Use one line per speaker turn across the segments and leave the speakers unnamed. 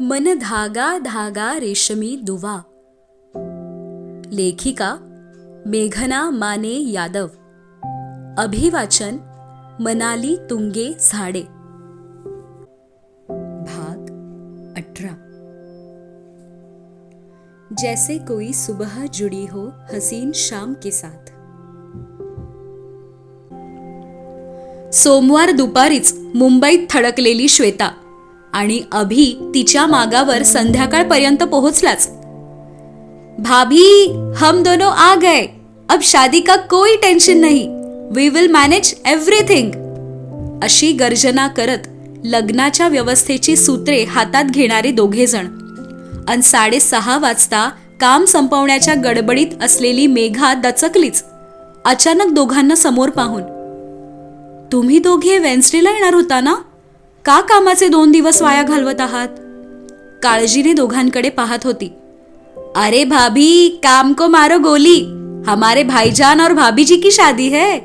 मन धागा धागा रेशमी दुवा. लेखिका मेघना माने यादव. अभिवाचन मनाली तुंगे झाडे. भाग अठरा. जैसे कोई सुबह जुड़ी हो हसीन शाम के साथ. सोमवार दुपारीच मुंबईत थडकलेली श्वेता. आणि अभि तिच्या मागावर संध्याकाळपर्यंत पोहोचलाच. भाभी हम दोनो आ गए. अब शादी का कोई टेंशन नहीं. वी विल मॅनेज एव्हरीथिंग अशी गर्जना करत लग्नाच्या व्यवस्थेची सूत्रे हातात घेणारे दोघे जण. साडेसहा वाजता काम संपवण्याच्या गडबडीत असलेली मेघा दचकलीच. अचानक दोघांना समोर पाहून तुम्ही दोघे वेन्सडेला येणार होता ना? का कामाचे दोन दिवस वाया घालवत आहात? काळजीने दोघांकडे पाहत होती. अरे भाभी काम को मारो गोली. हमारे भाईजान और भाभीजी की शादी है.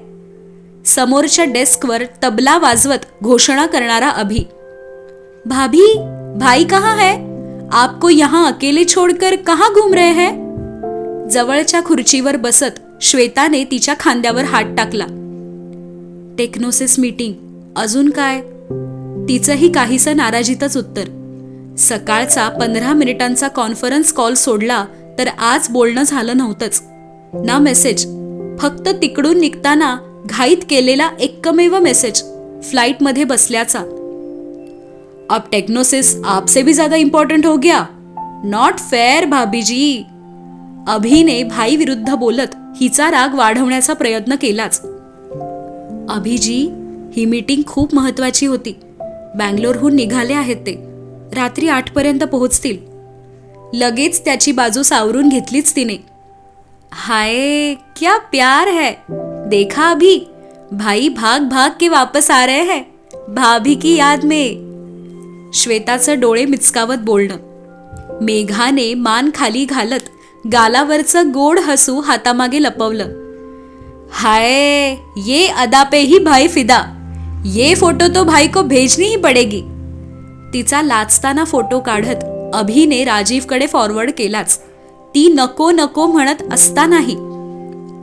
समोरच्या डेस्कवर तबला वाजवत घोषणा करणारा अभि. भाभी भाई कहाँ है? आपको यहाँ अकेले छोड़कर कहाँ घूम रहे हैं? जवळच्या खुर्चीवर बसत श्वेताने तिच्या खांद्यावर हात टाकला. Technosys meeting. अजून काय? तिचंही काहीसं नाराजीतच उत्तर. सकाळचा पंधरा मिनिटांचा कॉन्फरन्स कॉल सोडला तर आज बोलणं झालं नव्हतंच. ना मेसेज. फक्त तिकडून निघताना घाईत केलेला एकमेव मेसेज फ्लाईटमध्ये बसल्याचा. अब टेक्नोसिस आपसे भी ज्यादा इम्पॉर्टंट हो गया. नॉट फेअर भाभीजी. अभिने भाई विरुद्ध बोलत हिचा राग वाढवण्याचा प्रयत्न केलाच. अभिजी ही मीटिंग खूप महत्वाची होती. बँगलोरहून निघाले आहेत ते. रात्री आठपर्यंत पोहोचतील. लगेच त्याची बाजू सावरून घेतलीच तिने. हाय क्या प्यार है? देखा अभी? भाई भाग भाग के वापस आ रहे हैं. भाभी की याद में. श्वेताचं डोळे मिचकावत बोलणं. मेघाने मान खाली घालत गालावरचं गोड हसू हातामागे लपवलं. हाय ये अदापेही ही भाई फिदा. ये फोटो तो भाई को भेजनी ही पडेगी। तिचा लाचताना फोटो काढत अभिने राजीवकडे फॉरवर्ड केलाच. ती नको नको म्हणत असतानाही.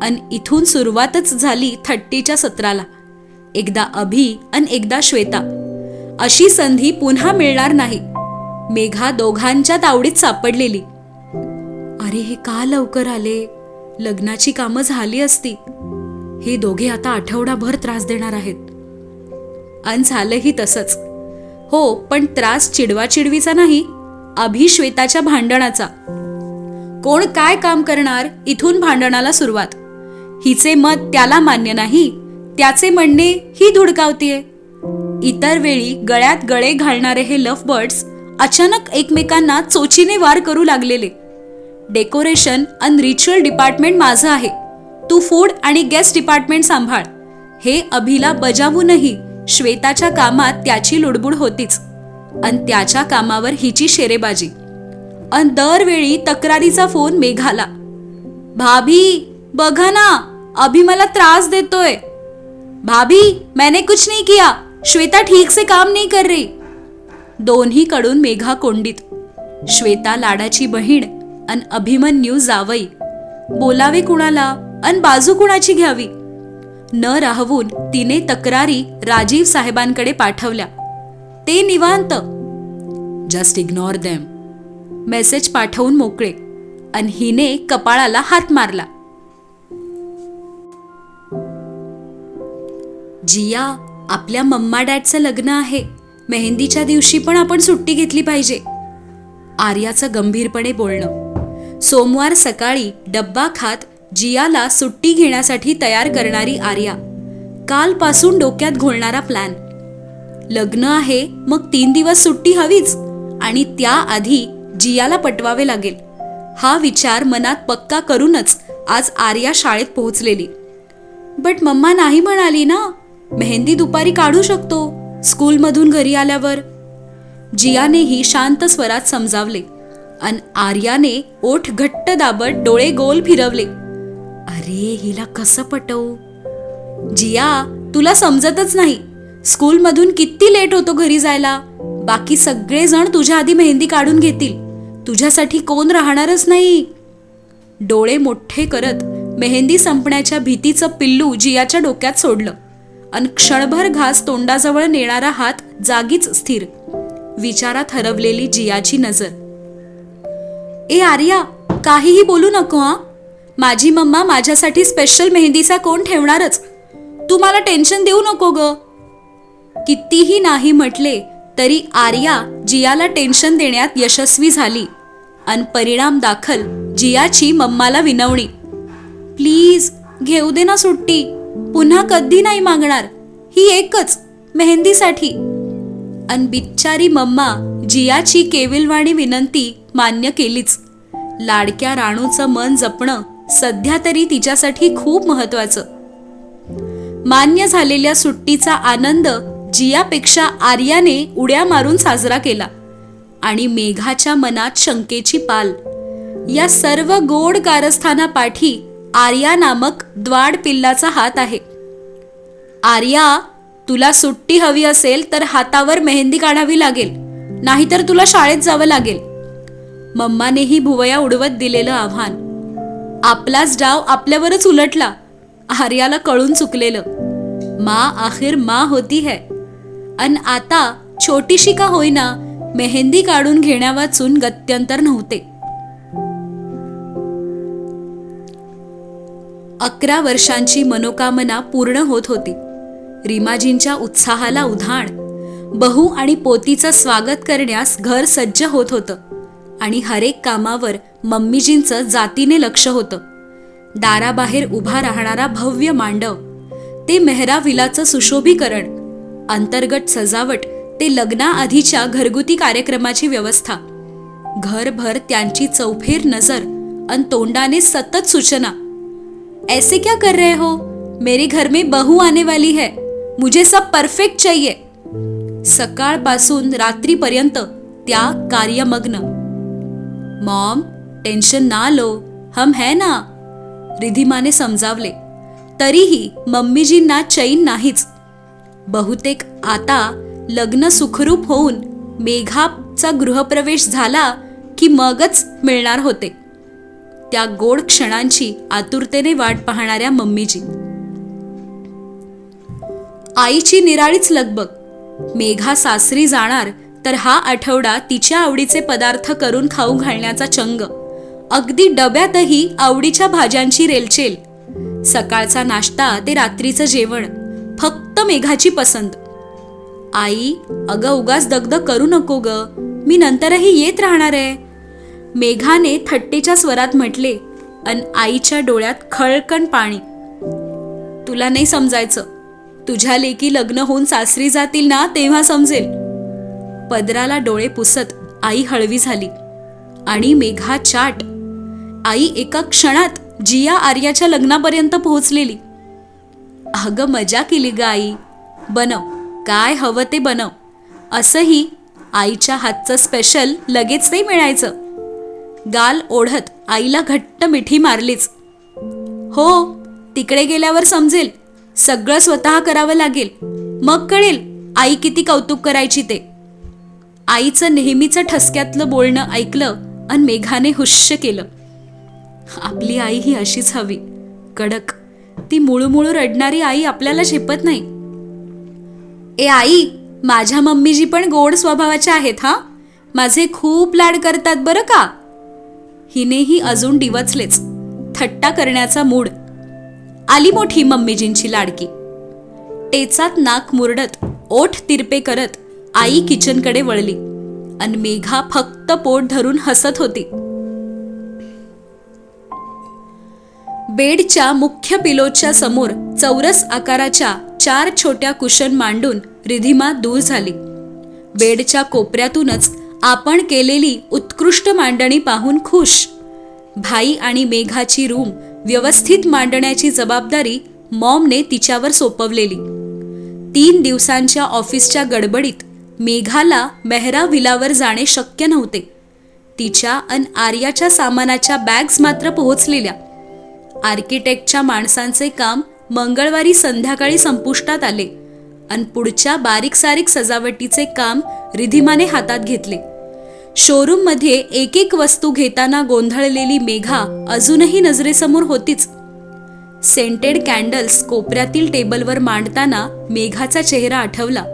अन इथून सुरुवातच झाली थट्टीच्या सत्राला. एकदा अभि अन एकदा श्वेता. अशी संधी पुन्हा मिळणार नाही. मेघा दोघांच्या तावडीत सापडलेली. अरे हे का लवकर आले? लग्नाची कामं झाली असती. हे दोघे आता आठवडाभर त्रास देणार आहेत. अन झालंही तसंच. हो पण त्रास चिडवाचिडवीचा नाही अभिश्वेताच्या भांडणाचा. कोण काय काम करणार इथून भांडणाला सुरुवात. हिचे मत त्याला मान्य नाही त्याचे म्हणणे ही धुडकावतीये. इतर वेळी गळ्यात गळे घालणारे हे लव्ह बर्ड्स अचानक एकमेकांना चोचीने वार करू लागलेले. डेकोरेशन अन रिच्युअल डिपार्टमेंट माझं आहे. तू फूड आणि गेस्ट डिपार्टमेंट सांभाळ. हे अभिला बजावूनही श्वेताच्या कामात त्याची लुडबुड होतीच. अन त्याच्या कामावर हिची शेरेबाजी. अन दरवेळी तक्रारीचा फोन मेघाला. भाभी बघा ना अभि मला त्रास देतोय. भाभी मैंने कुछ नहीं किया. श्वेता ठीक से काम नहीं कर रही. दोन्ही कडून मेघा कोंडीत. श्वेता लाडाची बहीण अन अभिमन्यू जावई. बोलावे कुणाला? अन बाजू कुणाची घ्यावी? न राहवून तिने तक्रारी राजीव साहेबांकडे पाठवल्या. ते निवांत. जस्ट इग्नोर देम मेसेज पाठवून मोकळे. आणि हिने कपाळाला हात मारला. जिया आपल्या मम्मा डॅडचं लग्न आहे. मेहंदीच्या दिवशी पण आपण सुट्टी घेतली पाहिजे. आर्याचं गंभीरपणे बोलणं. सोमवार सकाळी डब्बा खात जियाला सुट्टी घेण्यासाठी तयार करणारी आर्या. कालपासून डोक्यात घोळणारा प्लॅन लग्न आहे मग तीन दिवस सुट्टी हवीच. आणि त्याआधी जियाला पटवावे लागेल. हा विचार मनात पक्का करूनच आज आर्या शाळेत पोहोचलेली. बट मम्मा नाही म्हणाली ना? मेहंदी दुपारी काढू शकतो स्कूलमधून घरी आल्यावर. जियानेही शांत स्वरात समजावले. अन आर्याने ओठ घट्ट दाबत डोळे गोल फिरवले. अरे हिला कसं पटवू? जिया तुला समजतच नाही. स्कूलमधून किती लेट होतो घरी जायला. बाकी सगळेजण तुझ्या आधी मेहंदी काढून घेतील. तुझ्यासाठी कोण राहणारच नाही. डोळे मोठे करत मेहंदी संपण्याच्या भीतीचं पिल्लू जियाच्या डोक्यात सोडलं. अन क्षणभर घास तोंडाजवळ नेणारा हात जागीच स्थिर. विचारात हरवलेली जियाची नजर. ए आर्या काहीही बोलू नको हा. माझी मम्मा माझ्यासाठी स्पेशल मेहंदीचा कोण ठेवणारच? तू मला टेन्शन देऊ नको ग. कितीही नाही म्हटले तरी आर्या जियाला टेन्शन देण्यात यशस्वी झाली. अन परिणाम दाखल जियाची मम्माला विनवणी. प्लीज घेऊ दे ना सुट्टी. पुन्हा कधी नाही मागणार. ही एकच मेहंदीसाठी. अन बिच्चारी मम्मा जियाची केविलवाणी विनंती मान्य केलीच. लाडक्या राणूचं मन जपणं सध्या तरी तिच्यासाठी खूप महत्वाचं मान्य झालेल्या सुट्टीचा आनंद जियापेक्षा आर्याने उड्या मारून साजरा केला आणि मेघाच्या मनात शंकेची पाल. या सर्व गोड कारस्थानापाठी आर्या नामक द्वाड पिल्लाचा हात आहे. आर्या तुला सुट्टी हवी असेल तर हातावर मेहंदी काढावी लागेल नाहीतर तुला शाळेत जावं लागेल. मम्मानेही भुवया उडवत दिलेलं आव्हान. आपलाच डाव आपल्यावरच उलटला. आर्याला कळून चुकलेलं. मा आखिर मा होती है. अन आता छोटीशी का होईना मेहंदी काढून घेण्यावाचून गत्यंतर नव्हते. अकरा वर्षांची मनोकामना पूर्ण होत होती. रीमाजींच्या उत्साहाला उधाण. बहू आणि पोतीचं स्वागत करण्यास घर सज्ज होत होतं. आणि हरेक कामावर मम्मीजींचं जातीने लक्ष होतं. दाराबाहेर उभा राहणारा भव्य मांडव ते मेहराविलाचं सुशोभीकरण अंतर्गत सजावट ते लग्नाआधीच्या घरगुती कार्यक्रमाची व्यवस्था. घरभर त्यांची चौफेर नजर अन तोंडाने सतत सूचना. ऐसे क्या कर रहे हो? मेरे घर में बहू आने वाली है. मुझे सब परफेक्ट चाहिए. सकाळपासून रात्रीपर्यंत त्या कार्यमग्न मॉम टेन्शन ना लो. हम है ना? रिधिमाने समजावले. तरीही मम्मीजींना चैन नाहीच. बहुतेक आता लग्न सुखरूप होऊन मेघाचा गृहप्रवेश झाला की मगच मिळणार होते. त्या गोड क्षणांची आतुरतेने वाट पाहणाऱ्या मम्मीजी. आईची निराळीच लगबग. मेघा सासरी जाणार तर हा आठवडा तिच्या आवडीचे पदार्थ करून खाऊ घालण्याचा चंग. अगदी डब्यातही आवडीच्या भाज्यांची रेलचेल. सकाळचा नाश्ता ते रात्रीचं जेवण. फक्त मेघाची पसंत. आई अगं उगाच दगदग करू नको ग. मी नंतरही येत राहणार आहे. मेघाने थट्टेच्या स्वरात म्हटले अन आईच्या डोळ्यात खळकण पाणी. तुला नाही समजायचं. तुझ्या लेकी लग्न होऊन सासरी जातील ना तेव्हा समजेल. पदराला डोळे पुसत आई हळवी झाली. आणि मेघा चाट. आई एका क्षणात जिया आर्याच्या लग्नापर्यंत पोहोचलेली. अगं मजा केली ग आई. बनव. काय हवं ते बनव. असंही आईच्या हातचं स्पेशल लगेच नाही मिळायचं. गाल ओढत आईला घट्ट मिठी मारलीच. हो तिकडे गेल्यावर समजेल. सगळं स्वतः करावं लागेल. मग कळेल आई किती कौतुक करायची ते. आईचं नेहमीचं ठसक्यातलं बोलणं ऐकलं आणि मेघाने हुश्य केलं. आपली आई ही अशीच हवी. कडक. ती मुळूमुळू रडणारी आई आपल्याला झेपत नाही. ए आई माझ्या मम्मीजी पण गोड स्वभावाच्या आहेत हा? माझे खूप लाड करतात बरं का? हिनेही अजून डिवचलेच. थट्टा करण्याचा मूड. आली मोठी मम्मीजींची लाडकी. टेचात नाक मुरडत ओठ तिरपे करत आई किचनकडे वळली अन मेघा फक्त पोट धरून हसत होती. बेडच्या मुख्य पिलोच्या समोर चौरस आकाराच्या चार छोट्या कुशन मांडून रिधिमा दूर झाली. बेडच्या कोपऱ्यातूनच आपण केलेली उत्कृष्ट मांडणी पाहून खुश. भाई आणि मेघाची रूम व्यवस्थित मांडण्याची जबाबदारी मॉमने तिच्यावर सोपवलेली. तीन दिवसांच्या ऑफिसच्या गडबडीत मेघाला मेहरा विलावर जाणे शक्य नव्हते. तिच्या अन आर्याच्या सामानाच्या बॅग्स मात्र पोहोचलेल्या. आर्किटेक्टच्या माणसांचे काम मंगळवारी संध्याकाळी संपुष्टात आले. अन पुढच्या बारीक सारीक सजावटीचे काम रिधिमाने हातात घेतले. शोरूममध्ये एक एक वस्तू घेताना गोंधळलेली मेघा अजूनही नजरेसमोर होतीच. सेंटेड कॅन्डल्स कोपऱ्यातील टेबलवर मांडताना मेघाचा चेहरा आठवला.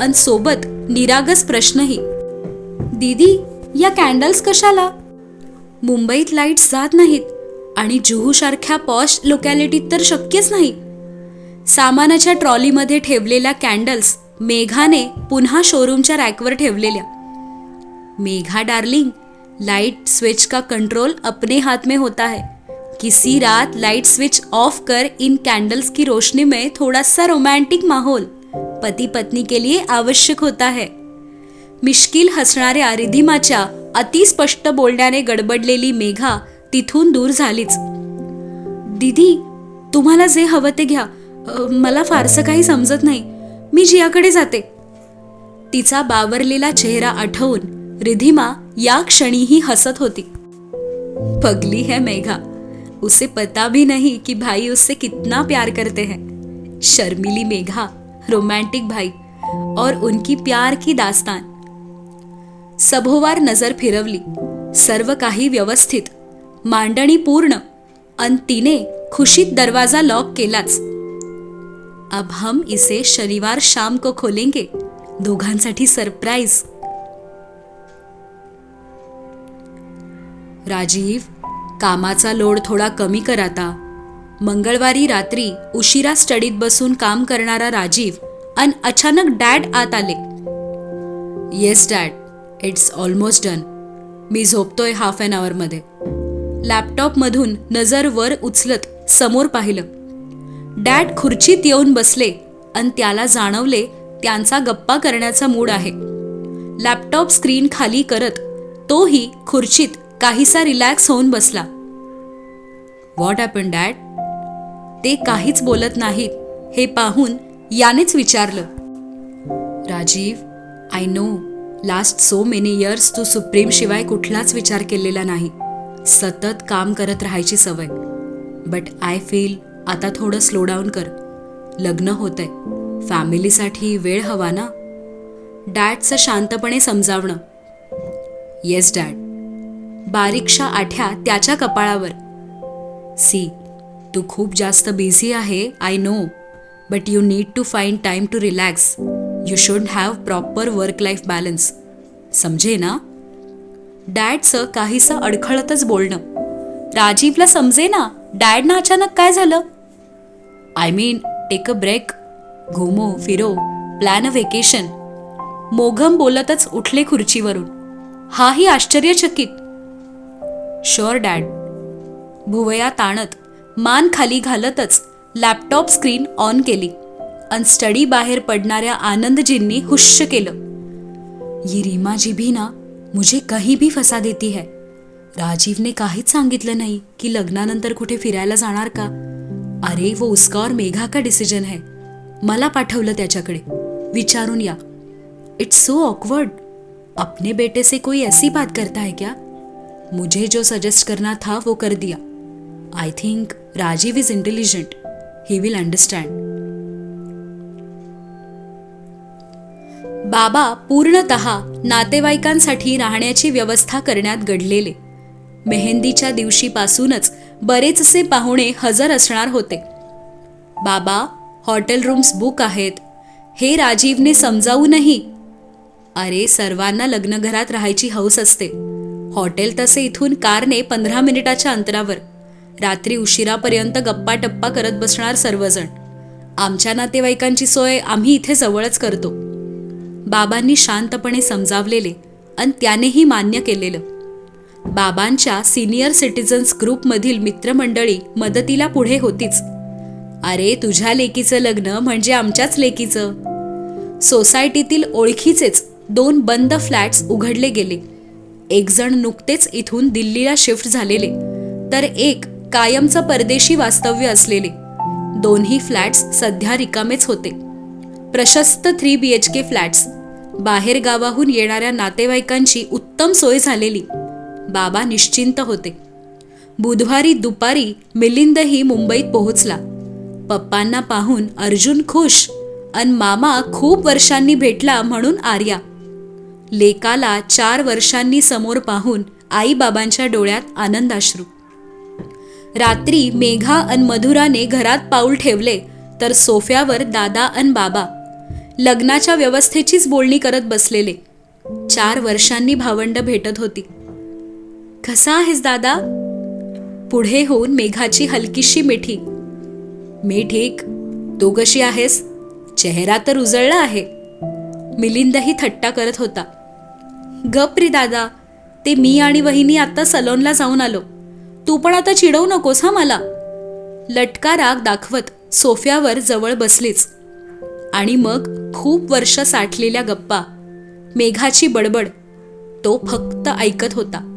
अन सोबत निरागस प्रश्नही. दीदी या कॅन्डल्स कशाला? मुंबईत लाईट्स जात नाहीत आणि जुहूसारख्या पॉश लोकॅलिटीत तर शक्यच नाही. सामानाच्या ट्रॉलीमध्ये ठेवलेल्या कॅन्डल्स मेघाने पुन्हा शोरूमच्या रॅकवर ठेवलेल्या. मेघा डार्लिंग लाइट स्विच का कंट्रोल अपने हाथ में होता है. किसी रात लाइट स्विच ऑफ कर इन कैंडल्स की रोशनी में थोड़ा सा रोमांटिक माहौल. पति पत्नी के लिए आवश्यक होता है। मिश्किल हसणाऱ्या रिधिमाच्या अतिस्पष्ट बोलण्याने गडबडलेली मेघा तिथून दूर झालीच. दीदी तुम्हाला जे हवं ते घ्या. मला फारसं काही समजत नाही. मी जियाकडे जाते. तिचा बावरलेला चेहरा आठवून रिधिमा या क्षणीही हसत होती. पगली है मेघा उसे पता भी नहीं कि भाई उससे कितना प्यार करते हैं. शर्मिली मेघा रोमांटिक भाई और उनकी प्यार की दास्तान। सभोवार नजर फिरवली सर्व काही व्यवस्थित मांडणी पूर्ण अन तिने खुशीत दरवाजा लॉक केलाच। अब हम इसे शनिवार शाम को खोलेंगे दोघांसाठी सरप्राईज राजीव कामाचा लोड थोडा कमी कर आता। मंगळवारी रात्री उशिरा स्टडीत बसून काम करणारा राजीव अन अचानक डॅड आत आले. Yes dad it's almost done मी झोपतोय हाफ अन आवरमध्ये लॅपटॉपमधून नजर वर उचलत समोर पाहिलं. डॅड खुर्चीत येऊन बसले आणि त्याला जाणवले त्यांचा गप्पा करण्याचा मूड आहे. लॅपटॉप स्क्रीन खाली करत तोही खुर्चीत काहीसा रिलॅक्स होऊन बसला. व्हॉट हॅपन डॅड ते काहीच बोलत नाहीत. हे पाहून यानेच विचारलं. Rajiv I know last so many years Tu supreme शिवाय कुठलाच विचार केलेला नाही. सतत काम करत राहायची सवय. बट आय फील आता थोडं स्लो डाऊन कर. लग्न होतंय. फॅमिलीसाठी वेळ हवा ना? डॅडचं शांतपणे समजावणं. येस डॅड बारीकशा आठ्या त्याच्या कपाळावर. सी तू खूप जास्त बिझी आहे I know but you need to find time to relax you should have proper work life balance समजे ना? डॅडचं काहीसं अडखळतच बोलणं. राजीवला समजे ना? डॅडनं अचानक काय झालं? I mean take a break घुमो फिरो. प्लॅन अ व्हेकेशन मोघम बोलतच उठले खुर्चीवरून. हाही आश्चर्यचकित. शुअर डॅड भुवया ताणत. मान खाली घालतच लॅपटॉप स्क्रीन ऑन केली अन स्टडी बाहेर पडणाऱ्या आनंदजींनी हुश्य केलं. ये रीमा जी भी ना मुझे कहीं भी फसा देती है. राजीवने काहीच सांगितलं नाही की लग्नानंतर कुठे फिरायला जाणार का. अरे वो उसका और मेघा का डिसिजन है. मला पाठवलं त्याच्याकडे. विचारून या. इट्स सो ऑकवर्ड अपने बेटे से कोई ऐसी बात करता है क्या? मुझे जो सजेस्ट करना था वो कर दिया. I think Rajiv is intelligent he will understand बाबा पूर्णतः नातेवाईकांसाठी राहण्याची व्यवस्था करण्यात घडलेले. मेहंदीच्या दिवशीपासूनच बरेचसे पाहुणे हजर असणार होते. बाबा हॉटेल रूम्स बुक आहेत. हे राजीवने समजावूनही. अरे सर्वांना लग्नघरात राहायची हौस असते. हॉटेल तसे इथून कारने पंधरा मिनिटाच्या अंतरावर. रात्री उशिरापर्यंत गप्पा टप्पा करत बसणार सर्वजण. आमच्या नातेवाईकांची सोय आम्ही इथे जवळच करतो. बाबांनी शांतपणे समजावलेले आणि त्यानेही मान्य केलेलं. बाबांच्या सिनियर सिटिझन्स ग्रुपमधील मित्रमंडळी मदतीला पुढे होतीच. अरे तुझ्या लेकीचं लग्न म्हणजे आमच्याच लेकीचं? सोसायटीतील ओळखीचेच दोन बंद फ्लॅट्स उघडले गेले. एकजण नुकतेच इथून दिल्लीला शिफ्ट झालेले. तर एक कायमचं परदेशी वास्तव्य असलेले. दोन्ही फ्लॅट्स सध्या रिकामेच होते. प्रशस्त three B H K flats. बाहेर गावाहून येणाऱ्या नातेवाईकांची उत्तम सोय झालेली. बाबा निश्चिंत होते. बुधवारी दुपारी मिलिंदही मुंबईत पोहोचला. पप्पांना पाहून अर्जुन खुश अन मामा खूप वर्षांनी भेटला म्हणून आर्या. लेकाला चार वर्षांनी समोर पाहून आईबाबांच्या डोळ्यात आनंदाश्रू. रात्री मेघा अन मधुराने घरात पाऊल ठेवले तर सोफ्यावर दादा अन बाबा लग्नाच्या व्यवस्थेचीच बोलणी करत बसलेले. चार वर्षांनी भावंड भेटत होती. कसा आहेस दादा? पुढे होऊन मेघाची हलकीशी मिठी. मी ठीक तू कशी आहेस? चेहरा तर उजळला आहे. मिलिंदही थट्टा करत होता. गप रे दादा ते मी आणि वहिनी आता सलोनला जाऊन आलो. तू पण आता चिडवू नकोस हा मला. लटका राग दाखवत सोफ्यावर जवळ बसलीच. आणि मग खूप वर्ष साठलेल्या गप्पा मेघाची बडबड तो फक्त ऐकत होता.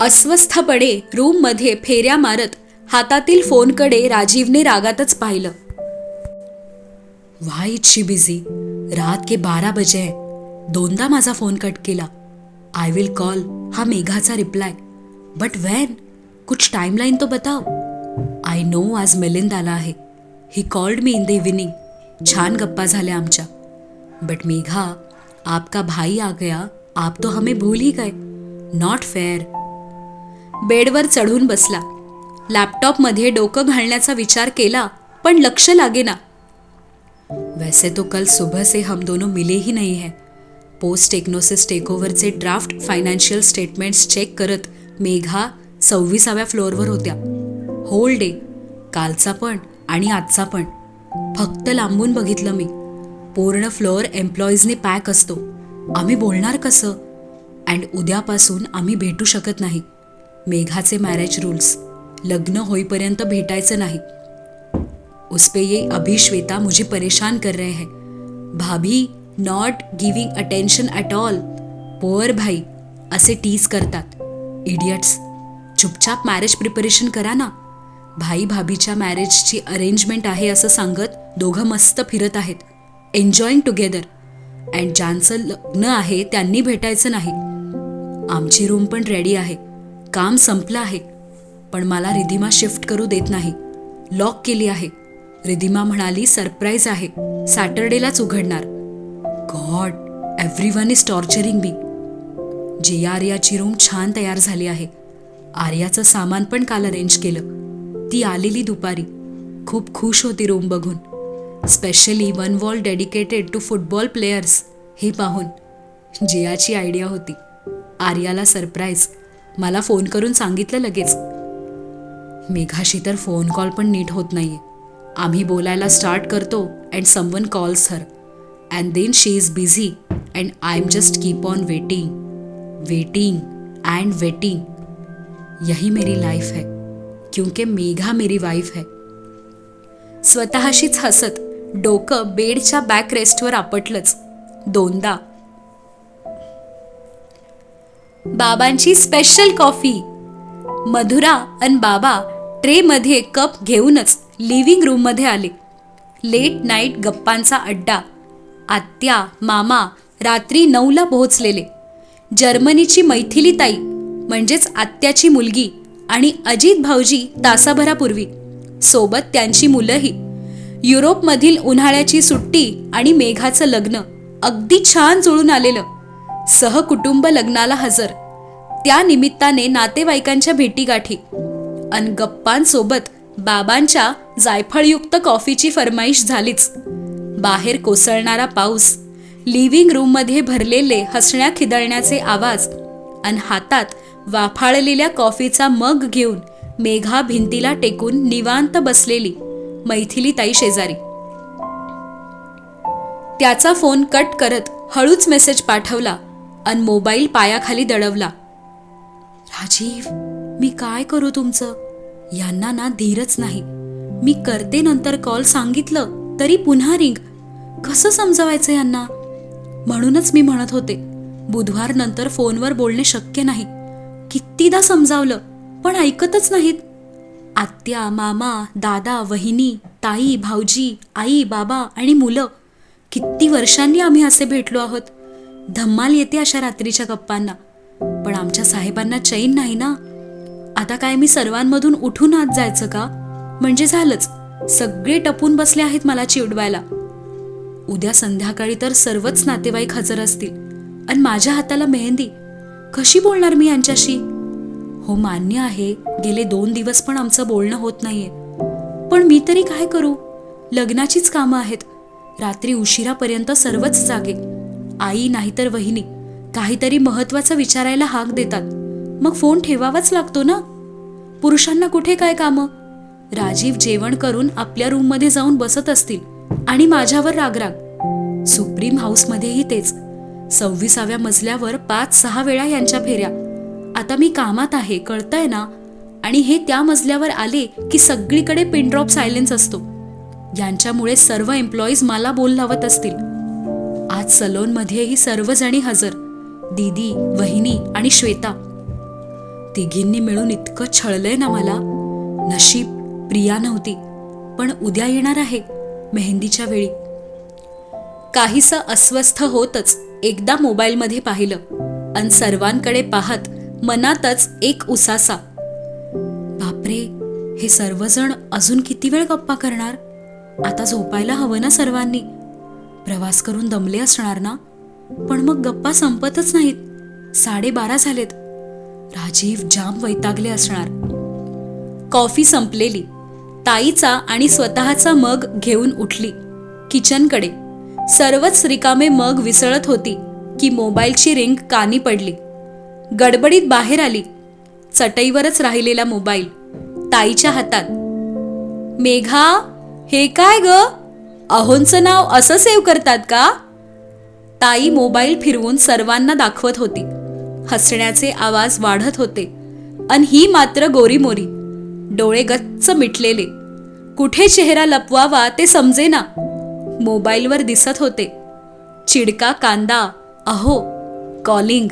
अस्वस्थपणे रूममध्ये फेऱ्या मारत हातातील फोनकडे राजीवने रागातच पाहिलं. व्हाय इट्स बिझी रात के बारा बजे है. दोनदा माझा फोन कट केला. आय विल कॉल हा मेघाचा रिप्लाय बट वॅन कुछ टाइमलाईन तो बताओ. आय नो आज मिलिंद आला आहे. He called me in the evening छान गप्पा झाल्या आमच्या. बट मेघा आपका भाई आ गया. आप तो हमें भूल ही गए. नॉट फेअर बेडवर चढून बसला. लॅपटॉपमध्ये डोकं घालण्याचा विचार केला पण लक्ष लागेना. वैसे तो कल सुबह से हम दोनों मिले ही नहीं है. पोस्ट टेक्नोसिस टेकओव्हरचे ड्राफ्ट फायनान्शियल स्टेटमेंट्स चेक करत मेघा सव्वीसाव्या फ्लोअरवर होत्या. होल डे कालचा पण आणि आजचा पण. फक्त लांबून बघितलं मी. पूर्ण फ्लोअर एम्प्लॉईजने पॅक असतो. आम्ही बोलणार कसं? अँड उद्यापासून आम्ही भेटू शकत नाही. मेघाचे मॅरेज रूल्स लग्न होईपर्यंत भेटायचं नाही. उसपे ये अभी श्वेता मुझे परेशान कर रहे हैं. भाभी not giving attention at all poor भाई असे टीज करतात. इडियट्स चुपचाप मॅरेज प्रिपरेशन करा ना. भाई भाभीच्या मॅरेजची अरेंजमेंट आहे असं सांगत दोघं मस्त फिरत आहेत. एन्जॉईंग टुगेदर अँड ज्यांचं लग्न आहे त्यांनी भेटायचं नाही. आमची रूम पण रेडी आहे. काम संपलं आहे. पण मला रिधिमा शिफ्ट करू देत नाही. लॉक केली आहे. रिधिमा म्हणाली सरप्राईज आहे. सॅटर्डेलाच उघडणार. God everyone is torturing मी जी आर्याची रूम छान तयार झाली आहे. आर्याचं सामान पण काल अरेंज केलं. ती आलेली दुपारी. खूप खुश होती रूम बघून. Specially one wall dedicated to football players हे पाहून. जियाची आयडिया होती. आर्याला सरप्राईज मला फोन करून सांगितलं लगेच. मेघाशी तर फोन कॉल पण नीट होत नाहीये. आम्ही बोलायला स्टार्ट करतो and someone calls her and then she is busy and I am just keep on waiting waiting and waiting यही मेरी लाईफ है क्योंकि मेघा मेरी वाईफ है। स्वतःशीच हसत डोकं बेडच्या बॅक रेस्टवर आपटलंच दोनदा. बाबांची स्पेशल कॉफी मधुरा अन बाबा ट्रेमध्ये कप घेऊनच लिव्हिंग रूममध्ये आले. लेट नाईट गप्पांचा अड्डा. आत्या मामा रात्री नऊला पोहोचलेले. जर्मनीची मैथिली ताई म्हणजेच आत्याची मुलगी आणि अजित भाऊजी तासाभरापूर्वी. सोबत त्यांची मुलंही. युरोपमधील उन्हाळ्याची सुट्टी आणि मेघाचं लग्न अगदी छान जुळून आलेलं. सहकुटुंब लग्नाला हजर. त्या निमित्ताने नातेवाईकांच्या भेटीगाठी. अन गप्पांसोबत बाबांच्या जायफळयुक्त कॉफीची फरमाईश झालीच. बाहेर कोसळणारा पाऊस लिव्हिंग रूममध्ये भरलेले हसण्या खिदळण्याचे आवाज अन हातात वाफाळलेल्या कॉफीचा मग घेऊन मेघा भिंतीला टेकून निवांत बसलेली मैथिली ताई शेजारी. त्याचा फोन कट करत हळूच मेसेज पाठवला अन मोबाईल पायाखाली दडवला. राजीव मी काय करू तुमचं? यांना ना धीरच नाही. मी करते नंतर कॉल सांगितलं तरी पुन्हा रिंग कसं समजवायचं यांना? म्हणूनच मी म्हणत होते बुधवार नंतर फोनवर बोलणे शक्य नाही. कितीदा समजावलं पण ऐकतच नाहीत. आत्या मामा दादा वहिनी ताई भाऊजी आई बाबा आणि मुलं. किती वर्षांनी आम्ही असे भेटलो आहोत. धम्माल येते अशा रात्रीच्या गप्पांना. पण आमच्या साहेबांना चैन नाही ना? आता काय मी सर्वांमधून उठून आत जायचं का? म्हणजे झालंच. सगळे टपून बसले आहेत मला चिवडवायला उद्या संध्याकाळी तर सर्वच नातेवाईक हजर असतील. आणि माझ्या हाताला मेहंदी. कशी बोलणार मी यांच्याशी? हो मान्य आहे. गेले दोन दिवस पण आमचं बोलणं होत नाहीये. पण मी तरी काय करू? लग्नाचीच कामं आहेत. रात्री उशिरापर्यंत सर्वच जागे. आई नाहीतर वहिनी काहीतरी महत्वाचं विचारायला हाक देतात. मग फोन ठेवावाच लागतो ना? पुरुषांना कुठे काय कामं? राजीव जेवण करून आपल्या रूममध्ये जाऊन बसत असतील. आणि माझ्यावर रागराग सुप्रीम हाऊसमध्येही तेच. सव्वीसाव्या मजल्यावर पाच सहा वेळा यांच्या फेऱ्या. आता मी कामात आहे कळतंय ना? आणि हे त्या मजल्यावर आले की सगळीकडे पिनड्रॉप सायलेन्स असतो. यांच्यामुळे सर्व एम्प्लॉईज मला बोल लावत असतील. आज सलोनमध्येही सर्वजणी हजर. दीदी वहिनी आणि श्वेता. तिघींनी मिळून इतकं छळलंय ना मला? नशीब प्रिया नव्हती. पण उद्या येणार आहे. मेहंदीच्या वेळी. काहीसं अस्वस्थ होतच एकदा मोबाईलमध्ये पाहिलं अन सर्वांकडे पाहत मनातच एक उसासा. बापरे हे सर्वजण अजून किती वेळ गप्पा करणार? आता झोपायला हवं ना सर्वांनी. प्रवास करून दमले असणार ना? पण मग गप्पा संपतच नाहीत. साडेबारा झालेत. राजीव जाम वैतागले असणार. कॉफी संपलेली. ताईचा आणि स्वतःचा मग घेऊन उठली. किचनकडे. सर्वच रिकामे मग विसळत होती की मोबाईलची रिंग कानी पडली. गडबडीत बाहेर आली. चटईवरच राहिलेला मोबाईल ताईच्या हातात. मेघा हे काय ग? अहोंचं नाव असं सेव्ह करतात का? ताई मोबाईल फिरवून सर्वांना दाखवत होती. हसण्याचे आवाज वाढत होते. अन ही मात्र गोरीमोरी. डोळे गच्च मिटलेले. कुठे चेहरा लपवावा ते समजेना. मोबाईलवर दिसत होते. चिडका कांदा अहो कॉलिंग.